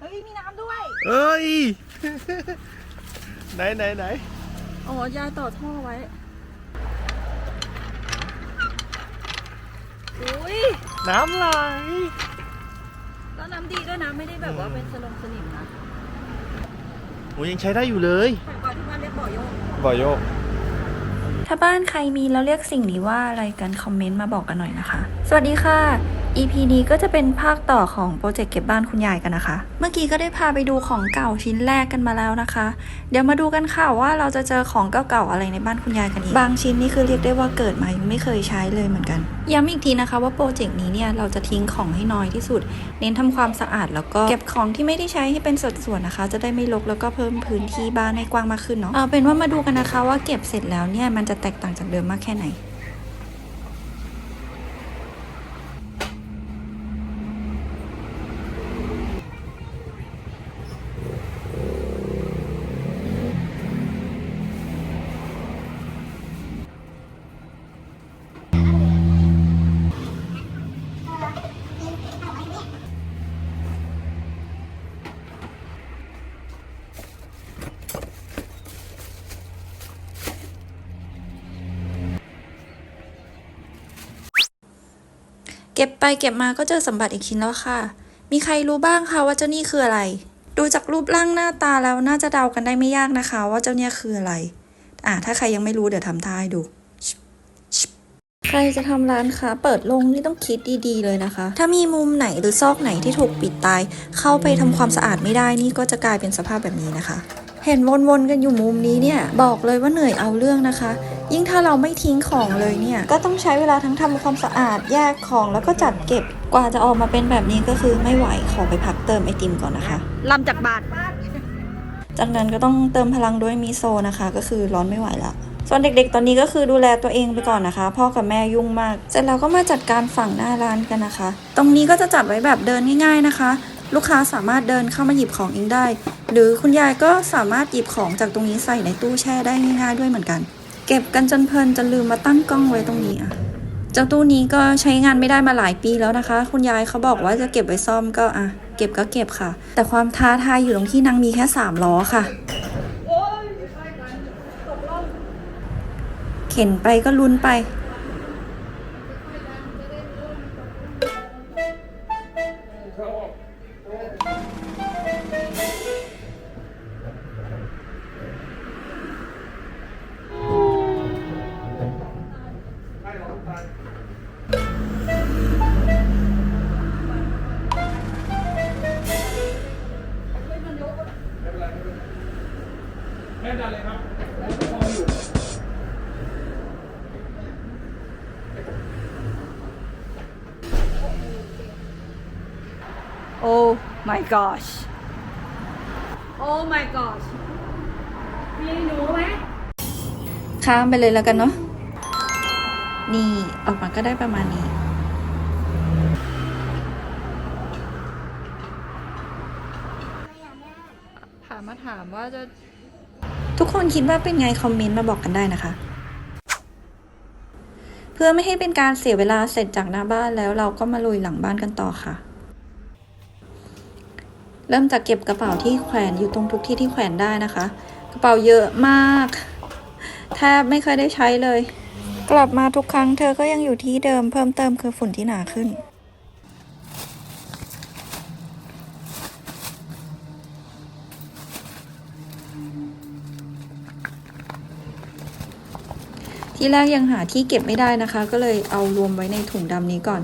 เฮ้ย มีน้ำด้วย เอ้ย ไหนไหนไหนอ๋อยายต่อท่อไว้ อุ้ย น้ำไหลแล้วน้ำดีด้วยนะ ไม่ได้แบบว่าเป็นสลงสนิมนะ โอ้ยยังใช้ได้อยู่เลย แต่ก่อนที่บ้านเรียกบ่อโยกบ่อยโยก ถ้าบ้านใครมีแล้วเรียกสิ่งนี้ว่าอะไรกันคอมเมนต์มาบอกกันหน่อยนะคะ สวัสดีค่ะ EP นี้ก็จะเป็นภาคต่อของโปรเจกต์เก็บบ้านคุณยายกันนะคะ เมื่อกี้ก็ได้พาไปดูของเก่าชิ้นแรกกันมาแล้วนะคะ เดี๋ยวมาดูกันค่ะว่าเราจะเจอของเก่าๆอะไรในบ้านคุณยายกันอีก บางชิ้นนี่คือเรียกได้ว่าเกิดมายังไม่เคยใช้เลยเหมือนกัน ย้ำอีกทีนะคะว่าโปรเจกต์นี้เนี่ยเราจะทิ้งของให้น้อยที่สุด เน้นทำความสะอาดแล้วก็เก็บของที่ไม่ได้ใช้ให้เป็นสัดส่วนนะคะ จะได้ไม่รกแล้วก็เพิ่มพื้นที่บ้านให้กว้างมากขึ้นเนาะ เอาเป็นว่ามาดูกันนะคะว่าเก็บเสร็จแล้วเนี่ยมันจะแตกต่างจากเดิมมากแค่ไหน เก็บไปเก็บมาก็เจอสมบัติอีกชิ้นแล้วค่ะ มีใครรู้บ้างคะว่าเจ้านี่คืออะไร ดูจากรูปร่างหน้าตาแล้วน่าจะเดากันได้ไม่ยากนะคะ ว่าเจ้าเนี่ยคืออะไร อะถ้าใครยังไม่รู้เดี๋ยวทำท่าให้ดู ใครจะทำร้านค้าเปิดลงนี่ต้องคิดดีๆเลยนะคะ ถ้ามีมุมไหนหรือซอกไหนที่ถูกปิดตาย เข้าไปทำความสะอาดไม่ได้นี่ก็จะกลายเป็นสภาพแบบนี้นะคะ เห็นวนๆกันอยู่มุมนี้เนี่ย บอกเลยว่าเหนื่อยเอาเรื่องนะคะ ยิ่งถ้าเราไม่ทิ้งของเลยเนี่ยก็ต้องใช้เวลาทั้งทำความสะอาดแยกของแล้วก็จัดเก็บกว่าจะออกมาเป็นแบบนี้ก็คือไม่ไหวขอไปพักเติมไอติมก่อนนะคะลำจากบาทจากนั้นก็ต้องเติมพลังด้วยมิโซนะคะ ก็คือร้อนไม่ไหวละส่วนเด็กๆ ตอนนี้ก็คือดูแลตัวเองไปก่อนนะคะ พ่อกับแม่ยุ่งมากเสร็จแล้วก็มาจัดการฝั่งหน้าร้านกันนะคะ ตรงนี้ก็จะจัดไว้แบบเดินง่าย ๆนะคะ ลูกค้าสามารถเดินเข้ามาหยิบของเองได้ หรือคุณยายก็สามารถหยิบของจากตรงนี้ใส่ในตู้แช่ได้ง่าย ๆ ด้วยเหมือนกัน เก็บกันจนเพลินจนลืมมาตั้งกล้องไว้ตรงนี้อะ เจ้าตู้นี้ก็ใช้งานไม่ได้มาหลายปีแล้วนะคะ คุณยายเขาบอกว่าจะเก็บไว้ซ่อมก็อะ เก็บก็เก็บค่ะ แต่ความท้าทายอยู่ตรงที่นางมีแค่สามล้อค่ะ เข็นไปก็ลุ้นไป โอ้ my gosh โอ้ my gosh มีหนูไหมข้ามไปเลยแล้วกันเนาะ นี่ออกมาก็ได้ประมาณนี้ ถามมาถามว่าจะ ทุกคนคิดว่าเป็นไงคอมเมนต์มาบอกกันได้นะคะ เพื่อไม่ให้เป็นการเสียเวลาเสร็จจากหน้าบ้านแล้วเราก็มาลุยหลังบ้านกันต่อค่ะ เริ่มจากเก็บกระเป๋าที่แขวนอยู่ตรงทุกที่ที่แขวนได้นะคะ กระเป๋าเยอะมากแทบไม่เคยได้ใช้เลย กลับมาทุกครั้งเธอก็ยังอยู่ที่เดิมเพิ่มเติมคือฝุ่นที่หนาขึ้น ที่แรกยังหาที่เก็บไม่ได้นะคะ ก็เลยเอารวมไว้ในถุงดำนี้ก่อน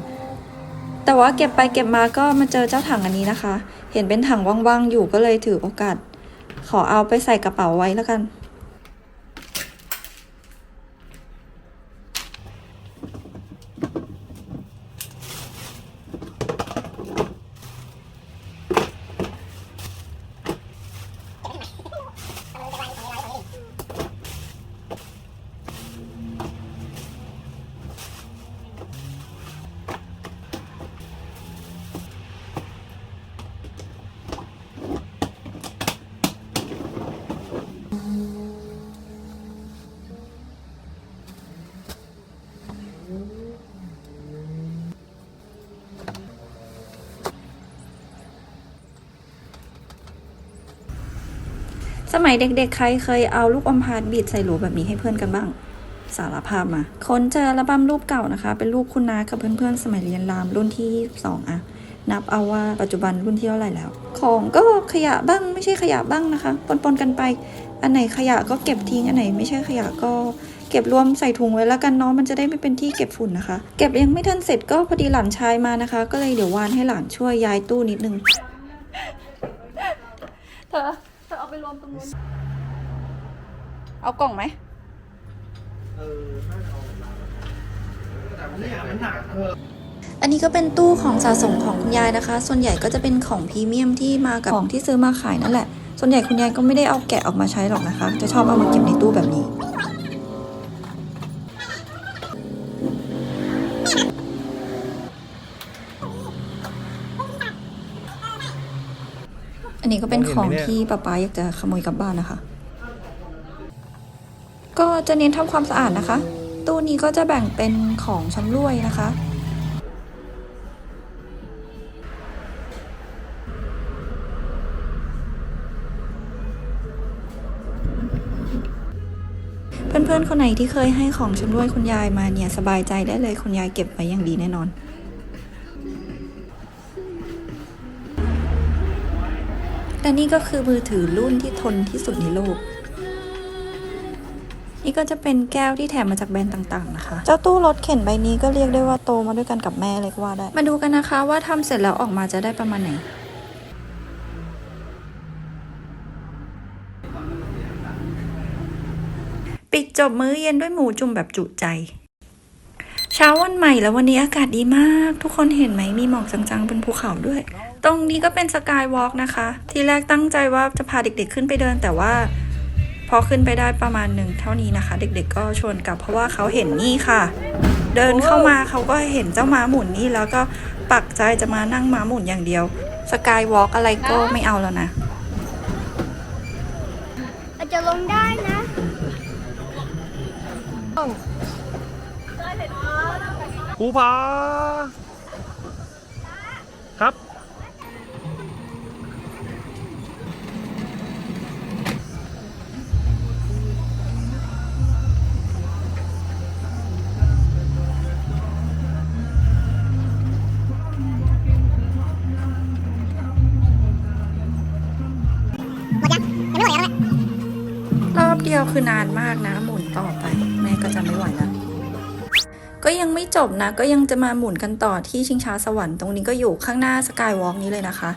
แต่ว่าเก็บไปเก็บมาก็มาเจอเจ้าถังอันนี้นะคะ เห็นเป็นถังว่างๆอยู่ก็เลยถือโอกาส ขอเอาไปใส่กระเป๋าไว้แล้วกัน สมัยเด็กๆ ใครเคยเอาลูกอมพาดบีดใส่หลแบบนี้ให้เพื่อนกันบ้าง สารภาพมาค้นเจออัลบั้มรูปเก่านะคะ เป็นรูปคุณนากับเพื่อนๆ สมัยเรียนรามรุ่นที่ 22อะนับเอาว่าปัจจุบันรุ่นที่เท่าไหร่แล้ว ของก็ขยะบ้างไม่ใช่ขยะบ้างนะคะ ปนๆกันไป อันไหนขยะก็เก็บทิ้งอันไหนไม่ใช่ขยะก็เก็บรวมใส่ถุงไว้แล้วกันเนาะมันจะได้ไม่เป็นที่เก็บฝุ่นนะคะ เก็บยังไม่ทันเสร็จก็พอดีหลานชายมานะคะ ก็เลยเดี๋ยววานให้หลานช่วยย้ายตู้นิดนึงเธอเธอเอาไปรวมตรงนู้นเอากล่องไหมเอันนี้ก็เป็นตู้ของสะสมของคุณยายนะคะ ส่วนใหญ่ก็จะเป็นของพรีเมียมที่มากับของที่ซื้อมาขายนั่นแหละ ส่วนใหญ่คุณยายก็ไม่ได้เอาแกะออกมาใช้หรอกนะคะ จะชอบเอามาเก็บในตู้แบบนี้อันนี้ก็เป็นของที่ป๊าป๊าอยากจะขโมยกลับบ้านนะคะ ก็จะเน้นทำความสะอาดนะคะ ตู้นี้ก็จะแบ่งเป็นของชำร่วยนะคะ เพื่อนๆ คนไหนที่เคยให้ของชำร่วยคุณยายมาเนี่ย สบายใจได้เลยคุณยายเก็บไว้อย่างดีแน่นอนและนี่ก็คือมือถือรุ่นที่ทนที่สุดในโลก นี่ก็จะเป็นแก้วที่แถมมาจากแบรนด์ต่างๆนะคะ เจ้าตู้รถเข็นใบนี้ก็เรียกได้ว่าโตมาด้วยกันกับแม่เลยก็ว่าได้ มาดูกันนะคะว่าทำเสร็จแล้วออกมาจะได้ประมาณไหนปิดจบมื้อเย็นด้วยหมูจุ่มแบบจุใจ เช้าวันใหม่แล้ววันนี้อากาศดีมาก ทุกคนเห็นไหมมีหมอกจางๆบนภูเขาด้วย ตรงนี้ก็เป็นสกายวอล์กนะคะ ทีแรกตั้งใจว่าจะพาเด็กๆขึ้นไปเดินแต่ว่าพ อขึ้นไปได้ประมาณหนึ่งเท่านี้นะคะ เด็กๆก็ชวนกลับเพราะว่าเขาเห็นนี่ค่ะ เดินเข้ามาเขาก็เห็นเจ้าม้าหมุนนี่แล้วก็ปักใจจะมานั่งม้าหมุนอย่างเดียวสกายวอล์กอะไรก็ไม่เอาแล้วนะอาจจะลงได้นะภูผาครับ ดียวคือนานมากนะ หมุนต่อไป แม่ก็จะไม่ไหวแล้วก็ยังไม่จบนะ ก็ยังจะมาหมุนกันต่อที่ชิงช้าสวรรค์ตรงนี้ก็อยู่ข้างหน้าสกายวอล์กนี้เลยนะคะ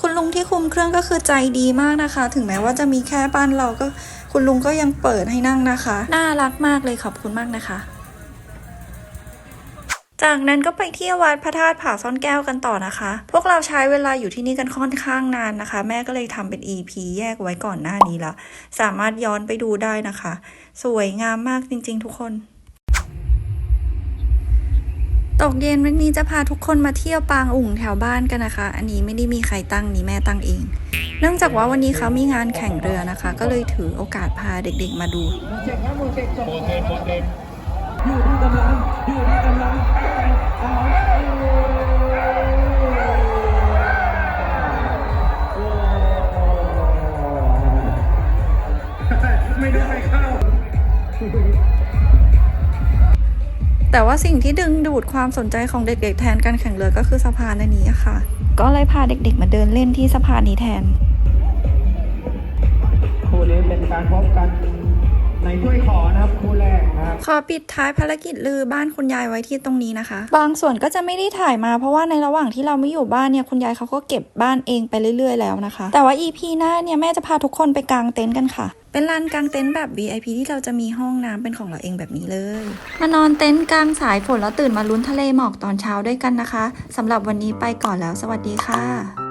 คุณลุงที่คุมเครื่องก็คือใจดีมากนะคะ ถึงแม้ว่าจะมีแค่บ้านเราก็คุณลุงก็ยังเปิดให้นั่งนะคะ น่ารักมากเลยขอบคุณมากนะคะ จากนั้นก็ไปเที่ยววัดพระธาตุผาซ่อนแก้วกันต่อนะคะ พวกเราใช้เวลาอยู่ที่นี่กันค่อนข้างนานนะคะ แม่ก็เลยทำเป็น EP แยกไว้ก่อนหน้านี้ละ สามารถย้อนไปดูได้นะคะ สวยงามมากจริง ๆ ทุกคน ตกเย็นวันนี้จะพาทุกคนมาเที่ยวปางอุ่งแถวบ้านกันนะคะ อันนี้ไม่ได้มีใครตั้งนี่แม่ตั้งเอง เนื่องจากว่าวันนี้เขามีงานแข่งเรือนะคะ ก็เลยถือโอกาสพาเด็กๆมาดูแต่ ว่าสิ่งที่ดึงดูดความสนใจของเด็กๆ แทนการแข่งเรือก็คือสะพานอันนี้อะค่ะ ก็เลยพาเด็กๆ มาเดินเล่นที่สะพานนี้แทนคู่นี้เป็นการพบกัน ในถ้วยขอนะครับคู่แรกนะครับขอปิดท้ายภารกิจลือบ้านคุณยายไว้ที่ตรงนี้นะคะ บางส่วนก็จะไม่ได้ถ่ายมาเพราะว่าในระหว่างที่เราไม่อยู่บ้านเนี่ยคุณยายเขาก็เก็บบ้านเองไปเรื่อยๆแล้วนะคะ แต่ว่า EP หน้าเนี่ยแม่จะพาทุกคนไปกางเต็นท์กันค่ะเป็นลานกางเต็นท์แบบ VIP ที่เราจะมีห้องน้ำเป็นของเราเองแบบนี้เลย มานอนเต็นท์กลางสายฝนแล้วตื่นมาลุ้นทะเลหมอกตอนเช้าด้วยกันนะคะสำหรับวันนี้ไปก่อนแล้วสวัสดีค่ะ